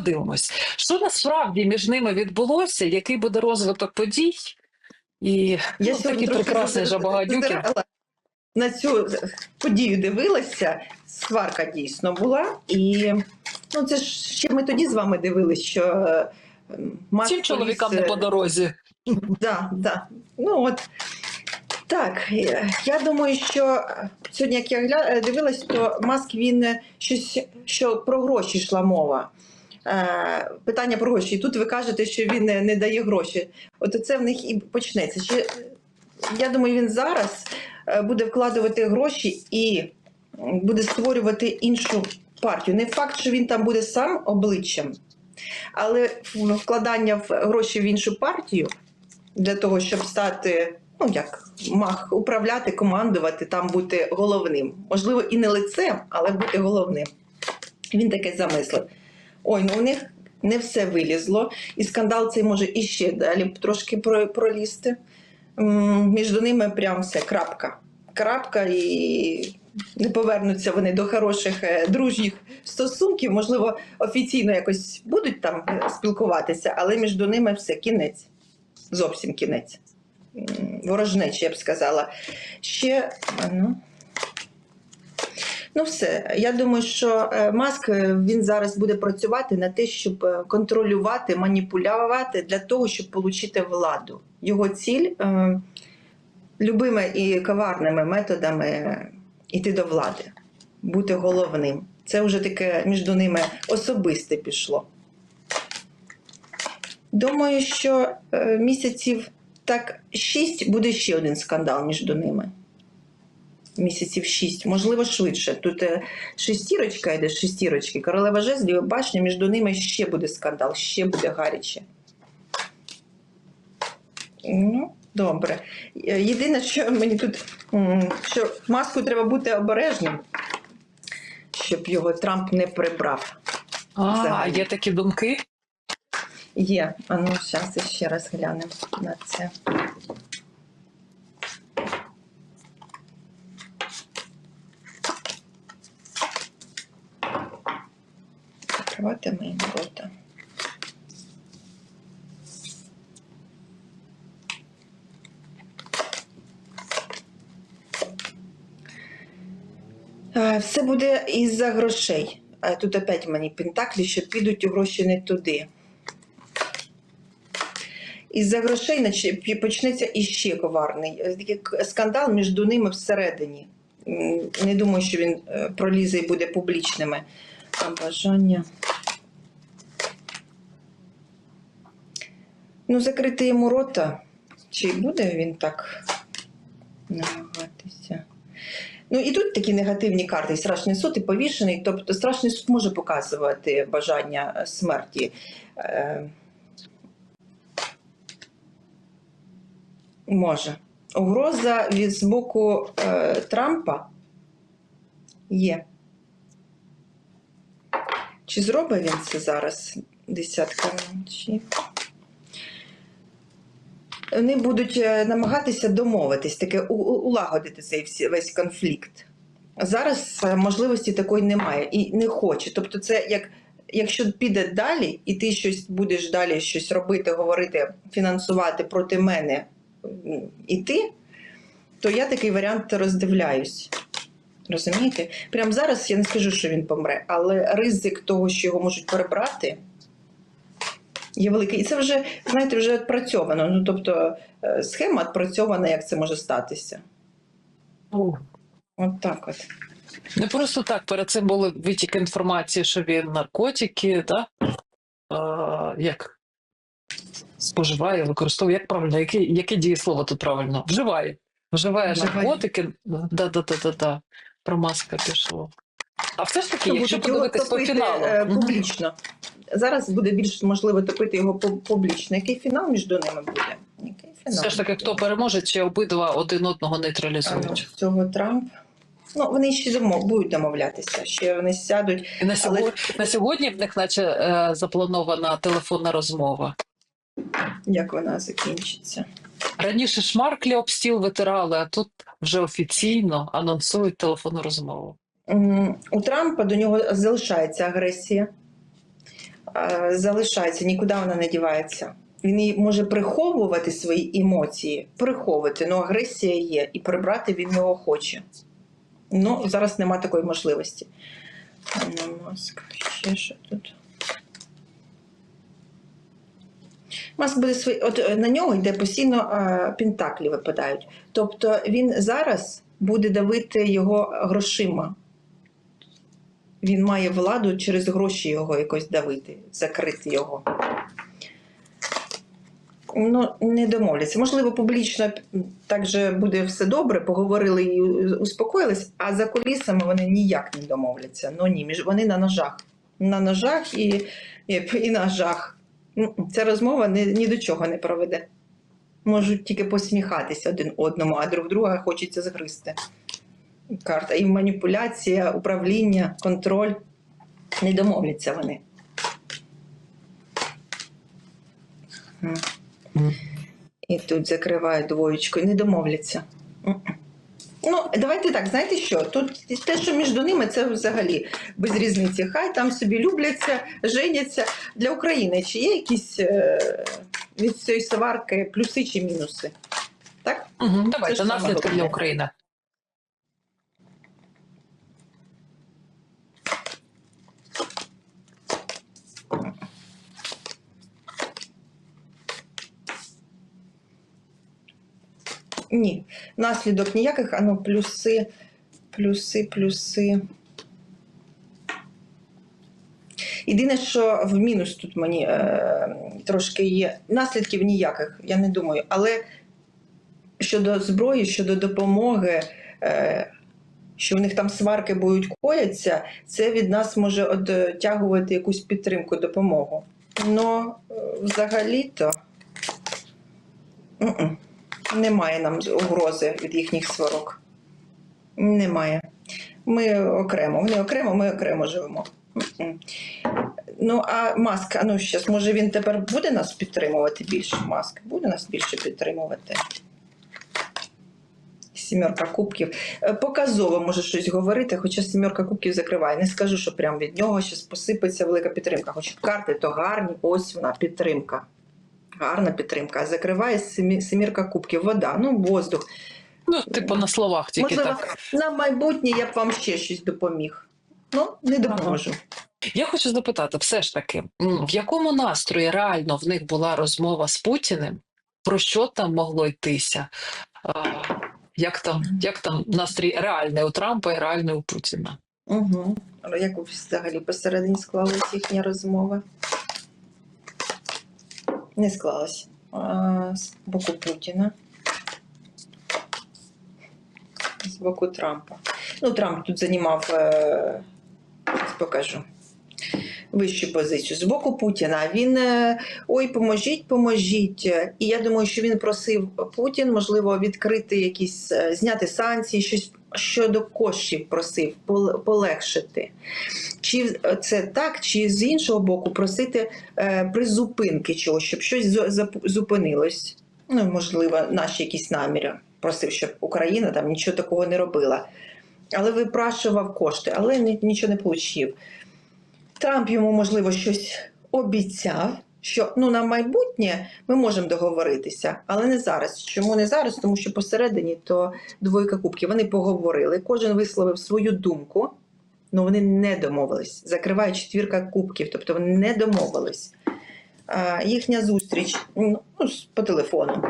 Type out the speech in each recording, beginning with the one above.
подивимось, що насправді між ними відбулося, який буде розвиток подій. І ну, сьогодні такий трошки прекрасний зазир- На цю подію дивилася. Сварка дійсно була. І ну, це ж ще ми тоді з вами дивилися, що е, Маск чоловікам не е, по дорозі. Да, да. Ну от так, е, я думаю, що сьогодні, як я е, дивилась, то Маск він щось що про гроші йшла мова. Е, питання про гроші. І тут ви кажете, що він не, не дає гроші. От це в них і почнеться. Чи, я думаю, він зараз е, буде вкладувати гроші і буде створювати іншу партію. Не факт, що він там буде сам обличчям, але вкладання в гроші в іншу партію для того, щоб стати, ну як мах управляти, командувати, там бути головним. Можливо, і не лицем, але бути головним. Він таке замислив. Ой, ну у них не все вилізло, і скандал цей може іще далі трошки пролізти. Між ними прям все крапка. Крапка, і не повернуться вони до хороших е, дружніх стосунків. Можливо, офіційно якось будуть там е, спілкуватися, але між ними все кінець. Зовсім кінець. М, Ворожнечі, я б сказала. Ще. ну. Ну, все. Я думаю, що е, Маск е, він зараз буде працювати на те, щоб е, контролювати, маніпулювати для того, щоб отримати владу. Його ціль любими і коварними методами йти до влади, бути головним. Це вже таке між ними особисте пішло. Думаю, що місяців так шість буде ще один скандал між ними. Місяців шість, можливо, швидше. Тут е, шестірочка йде, шестірочки. Королева жезлів, башня, між ними ще буде скандал, ще буде гаряче. Ну, добре. Е, Єдине, що мені тут, що маску треба бути обережним, щоб його Трамп не прибрав. А, взагалі. є такі думки. Є. А ну, зараз ще раз глянемо на це. Закривати мені рота. Е, Все буде із-за грошей. Тут опять мені пентаклі, що підуть гроші не туди. Із-за грошей почнеться іще коварний е, скандал між ними всередині. Не думаю, що він е, пролізе і буде публічними. А бажання. Ну, закрити йому рота. Чи буде він так намагатися? Ну і тут такі негативні карти. Страшний суд і повішений. Тобто страшний суд може показувати бажання смерті. Е, Може. Угроза від з боку е, Трампа є. Чи зробить він це зараз? Десятка мечів. Вони будуть е, намагатися домовитись, таке улагодити цей весь конфлікт. Зараз е, можливості такої немає і не хоче. Тобто, це як якщо піде далі, і ти щось будеш далі щось робити, говорити, фінансувати проти мене м, іти, то я такий варіант роздивляюсь. Розумієте? Прямо зараз я не скажу, що він помре, але ризик того, що його можуть перебрати, є великий. І це вже, знаєте, вже відпрацьовано. Ну, тобто е, схема відпрацьована, як це може статися. О, От так от. Не просто так. Перед цим були витік інформації, що він наркотики, да? а, як споживає, використовує. Як правильно, яке, яке дієслово тут правильно? Вживає. Вживає наркотики. Да, Про маска пішло. А все ж таки, якщо подивитись по фіналу. е, публічно. Зараз буде більш можливо топити його публічно. Який фінал між ними буде? Який фінал? Все ж таки, хто переможе, чи обидва один одного А, нейтралізують. цього Трамп. Ну, вони ще домов, будуть домовлятися, ще вони сядуть. І на сьогодні, на сьогодні в них наче е, запланована телефонна розмова. Як вона закінчиться? Раніше шмарклі об стіл витирали, а тут вже офіційно анонсують телефонну розмову. У Трампа до нього залишається агресія. залишається, нікуди вона не дівається. Він може приховувати свої емоції, приховувати, але агресія є, і прибрати він його хоче. Ну, зараз нема такої можливості. Анна ще що тут. Маск буде свої. От е, на нього йде постійно е, пентаклі випадають. Тобто він зараз буде давити його грошима. Він має владу через гроші його якось давити, закрити його. Ну, не домовляться. Можливо, публічно так же буде все добре, поговорили і успокоїлись, а за кулісами вони ніяк не домовляться. Ну ні, вони на ножах. На ножах і, і, і на жах. Ця розмова ні, ні до чого не проведе. Можуть тільки посміхатися один одному, а друг друга хочеться згризти. Карта. І маніпуляція, управління, контроль. Не домовляться вони. І тут закривають двоєчкою, не домовляться. Ну, давайте так, знаєте що? Тут те, що між ними, це взагалі без різниці. Хай там собі любляться, женяться. Для України чи є якісь е, від цієї сварки плюси чи мінуси? Так? Угу, давайте наслідки для. України. Ні. Наслідок ніяких, а ну плюси, плюси, плюси. Єдине, що в мінус тут мені е, трошки є. Наслідків ніяких, я не думаю. Але щодо зброї, щодо допомоги, е, що в них там сварки будуть кояться, це від нас може одтягувати якусь підтримку, допомогу. Ну, взагалі-то м-м, немає нам угрози від їхніх сварок. Немає. Ми окремо. Вони окремо, ми окремо живемо. Ну, а Маск, а ну щас, може він тепер буде нас підтримувати більше? Маск буде нас більше підтримувати. Сімерка кубків. Е, Показово може щось говорити, хоча сімерка кубків закриває. Не скажу, що прям від нього щось посипеться велика підтримка. Хоч карти то гарні, ось вона підтримка. Гарна підтримка. Закриває семі- семірка кубків. Вода, ну воздух. Ну, типу, на словах тільки Можливо, так. на майбутнє я б вам ще щось допоміг. Ну, не допоможу. Я хочу запитати, все ж таки, в якому настрої реально в них була розмова з Путіним? Про що там могло йтися? Як, там, як там настрій реальний у Трампа і реальний у Путіна? Угу. Як взагалі посередині склалась їхня розмова? Не склалась. З боку Путіна. З боку Трампа. Ну, Трамп тут займав, е, покажу. Вищу позицію з боку Путіна. Він е, ой, поможіть, поможіть. І я думаю, що він просив Путін, можливо, відкрити якісь е, зняти санкції, щось щодо коштів просив полегшити. Чи це так, чи з іншого боку просити е, призупинки чогось, щоб щось зупинилось. Ну, можливо, наші якісь наміри. Просив, щоб Україна там нічого такого не робила. Але випрашував кошти, але нічого не отримав. Трамп йому, можливо, щось обіцяв, що ну, на майбутнє ми можемо договоритися, але не зараз. Чому не зараз? Тому що посередині то двойка кубків. Вони поговорили, кожен висловив свою думку, але вони не домовились. Закриває четвірка кубків, тобто вони не домовились. А, їхня зустріч ну, по телефону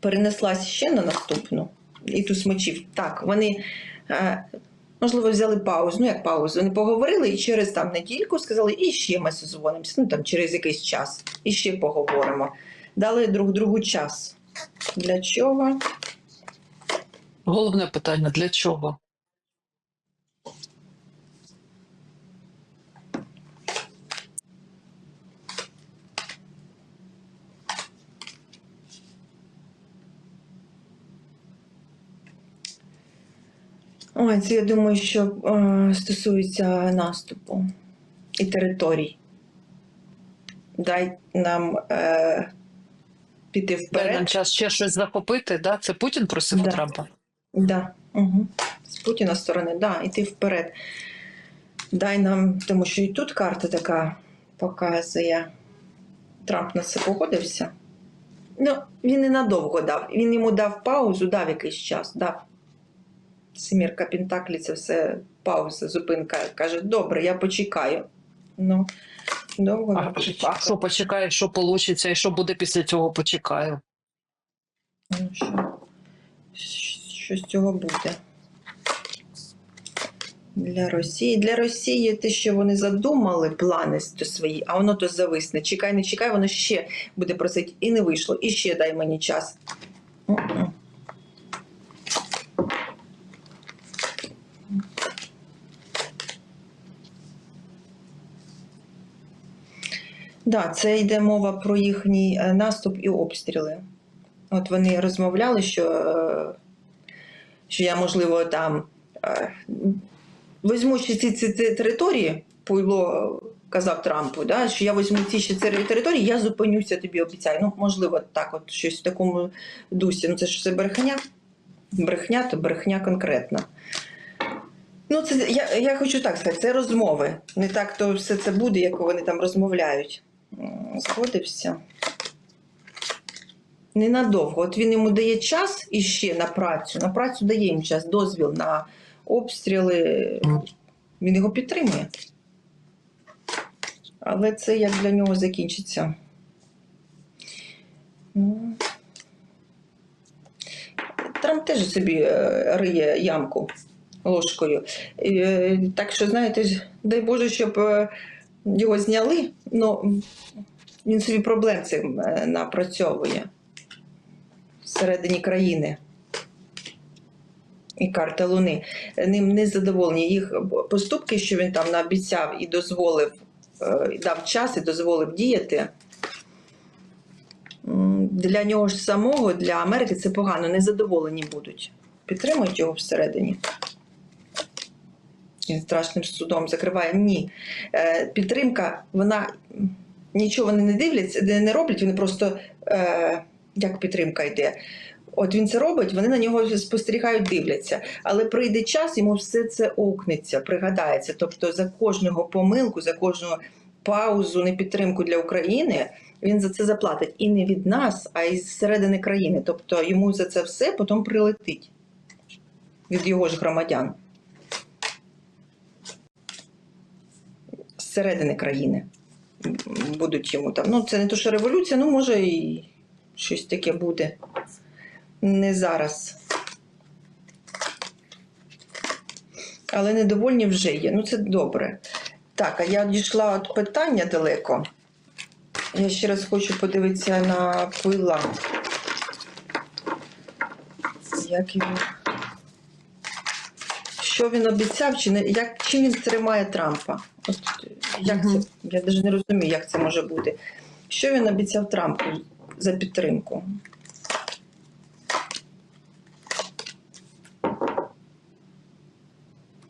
перенеслась ще на наступну. І ту смочів. Так, вони. Можливо, взяли паузу. Ну, як паузу? Вони поговорили і через там недільку сказали, і ще ми созвонимося. Ну там через якийсь час. І ще поговоримо. Дали друг другу час. Для чого? Головне питання: для чого? Ой, це я думаю, що е, стосується наступу і територій. Дай нам е, піти Дай нам час ще щось захопити, да? Це Путін просив Да. Трампа? Да. Угу. З Путіна сторони, да, іти вперед. Дай нам, тому що і тут карта така показує. Трамп на це погодився. Ну, він ненадовго дав. Він йому дав паузу, дав якийсь час, дав. Семірка Пентаклі це все пауза, зупинка. Каже, добре, я почекаю. Ну, довго А, не а що почекає, що вийде, і що буде після цього, почекаю. Ну, що, що з цього буде? Для Росії. Для Росії те, що вони задумали, плани свої, а воно то зависне. Чекай, не чекай, воно ще буде просити. І не вийшло. І ще дай мені час. Да, це йде мова про їхній е, наступ і обстріли. От вони розмовляли, що, е, що я, можливо, там е, візьму ще ці, ці, ці території, Пуйло казав Трампу, да, що я візьму ці ще території, я зупинюся, тобі обіцяю. Ну, можливо, так, от щось в такому дусі. Ну, це ж все брехня. Брехня, то брехня конкретна. Ну, це я, я хочу так сказати, це розмови. Не так то все це буде, як вони там розмовляють. Згодився. Ненадовго. От він йому дає час іще на працю. На працю дає їм час, дозвіл на обстріли. Він його підтримує. Але це як для нього закінчиться. Ну. Трамп теж собі е, риє ямку ложкою. Е, Так що, знаєте, дай Боже, щоб е, його зняли, ну він собі проблем цим е, напрацьовує всередині країни. І карта Луни. Ним не задоволені. Їх поступки, що він там наобіцяв і дозволив, е, дав час і дозволив діяти. Для нього ж самого, для Америки це погано, незадоволені будуть. Підтримують його всередині. Страшним судом закриває. Ні. Е, Підтримка, вона нічого не дивляться, не роблять, вони просто е, як підтримка йде. От він це робить, вони на нього спостерігають, дивляться. Але прийде час, йому все це окнеться, пригадається. Тобто за кожного помилку, за кожну паузу, непідтримку для України, він за це заплатить і не від нас, а із середини країни. Тобто йому за це все потім прилетить від його ж громадян. Зсередини країни будуть йому там. Ну, це не то, що революція, ну може і щось таке буде. Не зараз. Але недовольні вже є. Ну, це добре. Так, а я дійшла від питання далеко. Я ще раз хочу подивитися на пила. Як його... Що він обіцяв, чи не як чим він тримає Трампа? От як це? Я навіть не розумію, як це може бути. Що він обіцяв Трампу за підтримку?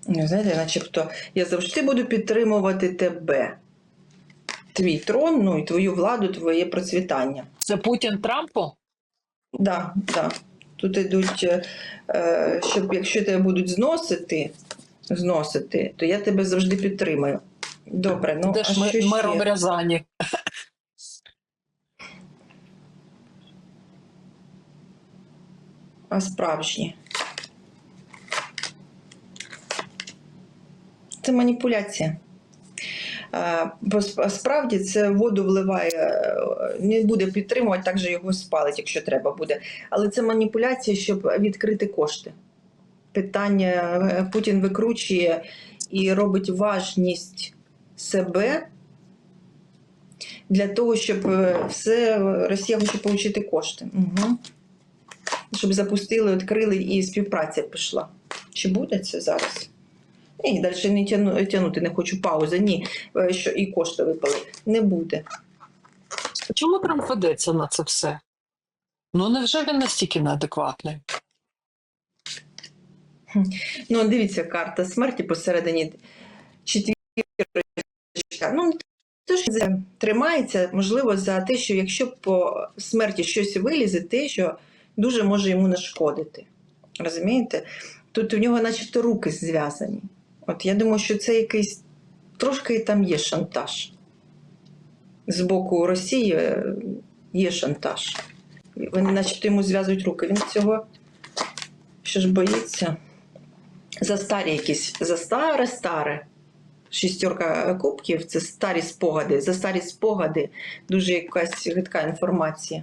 Ну, знаєте, начебто, я завжди буду підтримувати тебе. Твій трон, ну і твою владу, твоє процвітання. Це Путін Трампу? Да, да. Тут йдуть, е, е, щоб якщо тебе будуть зносити, зносити, то я тебе завжди підтримаю. Добре, ну Де а ж ми, що мером? Рязані? А справжні. Це маніпуляція. Бо справді це воду вливає, е, не буде підтримувати, так же його спалить, якщо треба буде. Але це маніпуляція, щоб відкрити кошти. Питання е, Путін викручує і робить важність себе для того, щоб е, все Росія хоче отримати кошти. Угу. Щоб запустили, відкрили і співпраця пішла. Чи буде це зараз? Ні, далі не тягнути, не хочу паузи. Ні, е, що і кошти випали. Не буде. Чому Трамп ведеться на це все? Ну невже він настільки неадекватний? Ну, дивіться, карта смерті посередині. Ну, то що це тримається, можливо, за те, що якщо по смерті щось вилізе, те, що дуже може йому нашкодити. Розумієте? Тут у нього начебто руки зв'язані. От я думаю, що це якийсь трошки там є шантаж. з боку Росії е, є шантаж. Вони начебто йому зв'язують руки. Він цього що ж боїться. За старі якісь, за старе старе. Шістерка кубків це старі спогади. За старі спогади дуже якась гидка інформація.